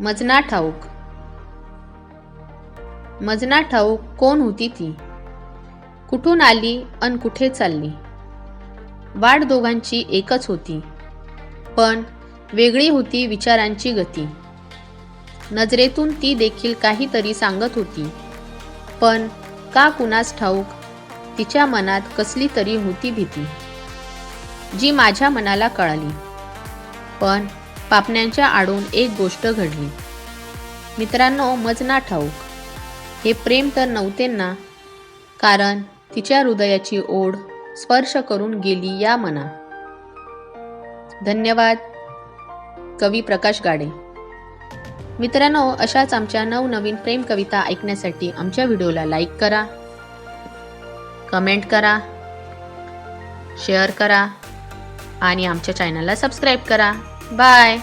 मजना ठाऊक. मजना ठाऊक कोण होती ती? कुठून आली अन कुठे चालली? वाट दोघांची एकच होती पण वेगळी होती विचारांची गती. नजरेतून ती देखील काहीतरी सांगत होती पण का कुणास ठाऊक तिच्या मनात कसली तरी होती भीती जी माझ्या मनाला कळाली. पण पापण्यांच्या आडून एक गोष्ट घडली. मित्रांनो मजना ठाऊक. हे प्रेम तर नव्हते ना कारण तिच्या हृदयाची ओढ स्पर्श करून गेली या मना. धन्यवाद कवी प्रकाश गाडे. मित्रांनो अशाच आमच्या नवनवीन प्रेम कविता ऐकण्यासाठी आमच्या व्हिडिओला लाईक करा कमेंट करा शेअर करा आणि आमच्या चॅनलला सबस्क्राईब करा. Bye.